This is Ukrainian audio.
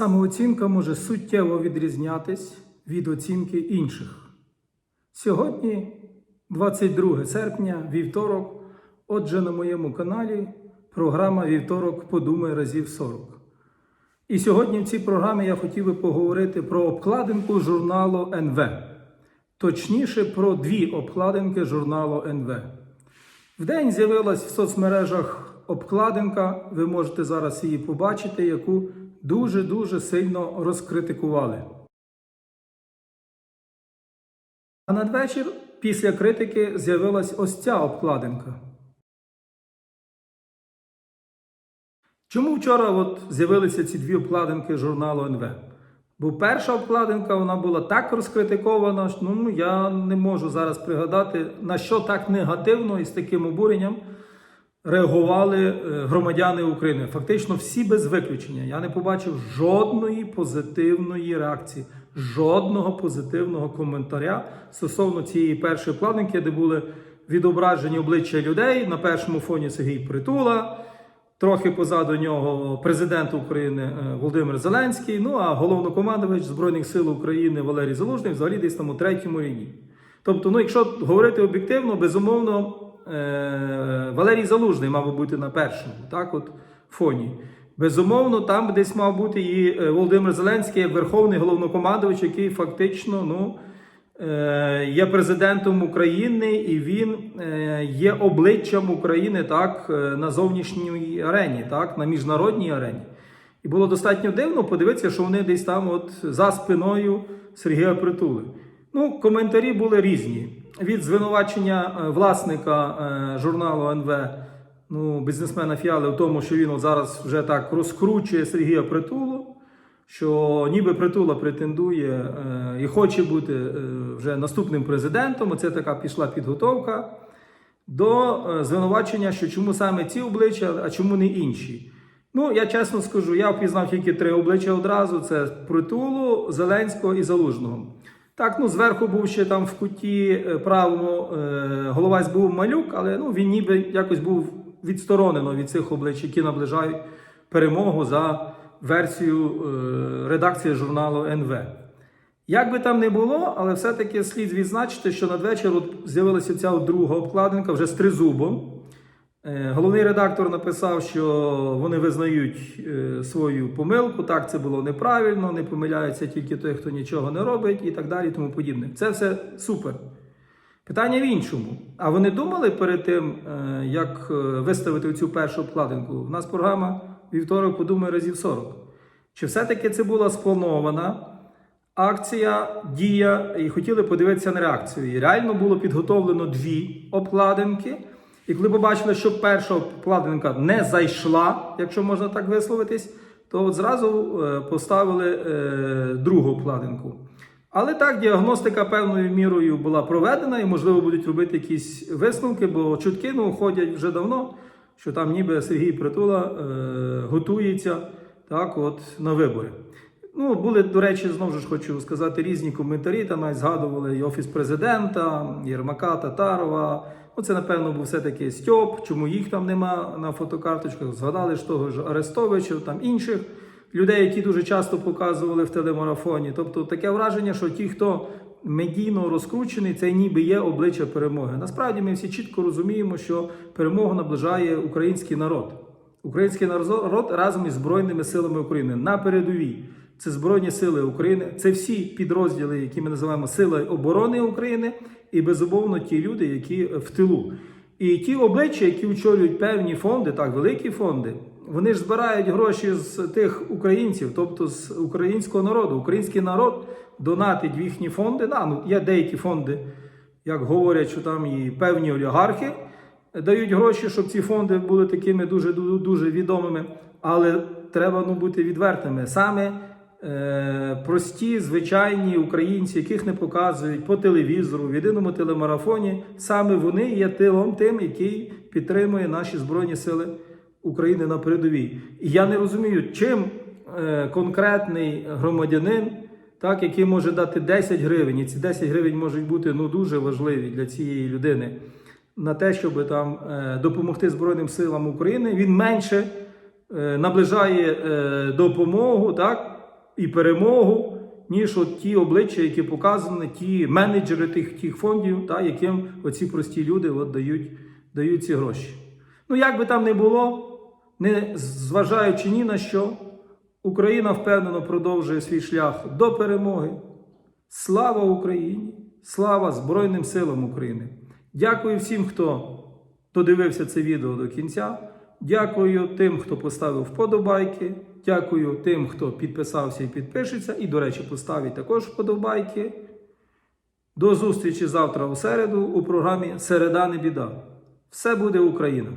Самооцінка може суттєво відрізнятись від оцінки інших. Сьогодні, 22 серпня, вівторок, отже, на моєму каналі програма Вівторок подумай разів 40. І сьогодні в цій програмі я хотів би поговорити про обкладинку журналу НВ. Точніше, про дві обкладинки журналу НВ. Вдень з'явилась в соцмережах обкладинка, ви можете зараз її побачити, яку дуже-дуже сильно розкритикували. А надвечір, після критики, з'явилась ось ця обкладинка. Чому вчора от з'явилися ці дві обкладинки журналу НВ? Бо перша обкладинка вона була так розкритикована, що ну, я не можу зараз пригадати, на що так негативно і з таким обуренням реагували е, громадяни України. Фактично всі без виключення. Я не побачив жодної позитивної реакції, жодного позитивного коментаря стосовно цієї першої обкладинки, де були відображені обличчя людей на першому фоні Сергій Притула. Трохи позаду нього президент України е, Володимир Зеленський, ну а головнокомандувач Збройних сил України Валерій Залужний взагалі десь там у третьому ряді. Тобто, ну, якщо говорити об'єктивно, безумовно, е- Валерій Залужний мав би бути на першому так, от, фоні. Безумовно, там десь мав бути і е, Володимир Зеленський, верховний головнокомандувач, який фактично ну, е, є президентом України, і він є обличчям України так, на зовнішній арені, так, на міжнародній арені. І було достатньо дивно подивитися, що вони десь там от за спиною Сергія Притули. Ну, коментарі були різні. Від звинувачення е, власника е, журналу НВ, ну, бізнесмена Фіали, в тому, що він от зараз вже так розкручує Сергія Притулу, що ніби Притула претендує е, і хоче бути вже наступним президентом. Оце така пішла підготовка до звинувачення, що чому саме ці обличчя, а чому не інші. Ну, я чесно скажу, я впізнав тільки три обличчя одразу: це Притулу, Зеленського і Залужного. Так, ну зверху був ще там в куті е, правому е, голова СБУ Малюк, але ну, він ніби якось був відсторонено від цих облич, які наближають перемогу за версією е, редакції журналу НВ. Як би там не було, але все-таки слід відзначити, що надвечір з'явилася ця друга обкладинка вже з тризубом. Е, Головний редактор написав, що вони визнають е, свою помилку. Так, це було неправильно, не помиляється тільки той, хто нічого не робить, і так далі, тому подібне. Це все супер. Питання в іншому. А вони думали перед тим, е, як виставити цю першу обкладинку? У нас програма вівторок подумай разів 40. Чи все-таки це була спланована акція, дія, і хотіли подивитися на реакцію? І реально було підготовлено дві обкладинки. І коли побачили, що перша обкладинка не зайшла, якщо можна так висловитись, то от зразу е, поставили е, другу обкладинку. Але так, діагностика певною мірою була проведена, і, можливо, будуть робити якісь висновки, бо чутки ну, ходять вже давно, що там ніби Сергій Притула е, готується так, от, на вибори. Ну, були, до речі, знову ж хочу сказати, різні коментарі. Там навіть згадували і Офіс президента, Єрмака, Татарова. Ну, це, напевно, був все-таки Стьоп, чому їх там нема на фотокарточках. Згадали ж того ж Арестовича, там інших людей, які дуже часто показували в телемарафоні. Тобто таке враження, що ті, хто медійно розкручений, це ніби є обличчя перемоги. Насправді ми всі чітко розуміємо, що перемогу наближає український народ. Український народ разом із Збройними силами України на передовій. Це Збройні Сили України, це всі підрозділи, які ми називаємо Сили оборони України, і безумовно ті люди, які в тилу. І ті обличчя, які очолюють певні фонди, так, великі фонди, вони ж збирають гроші з тих українців, тобто з українського народу. Український народ донатить в їхні фонди. Да, ну, є деякі фонди, як говорять, що там і певні олігархи дають гроші, щоб ці фонди були такими дуже дуже відомими. Але треба ну, бути відвертими. Саме прості, звичайні українці, яких не показують по телевізору, в єдиному телемарафоні, саме вони є тилом тим, який підтримує наші Збройні Сили України на передовій. І я не розумію, чим е, конкретний громадянин, так, який може дати 10 гривень, і ці 10 гривень можуть бути ну, дуже важливі для цієї людини. На те, щоб там е, допомогти Збройним силам України, він менше е, наближає е, допомогу, так, і перемогу, ніж от ті обличчя, які показані, ті менеджери тих, тих фондів, та, яким оці прості люди от дають, дають ці гроші. Ну, як би там не було, не зважаючи ні на що, Україна впевнено продовжує свій шлях до перемоги. Слава Україні! Слава Збройним силам України! Дякую всім, хто додивився це відео до кінця. Дякую тим, хто поставив вподобайки. Дякую тим, хто підписався і підпишеться. І, до речі, поставить також вподобайки. До зустрічі завтра у середу у програмі Середа не біда. Все буде Україна!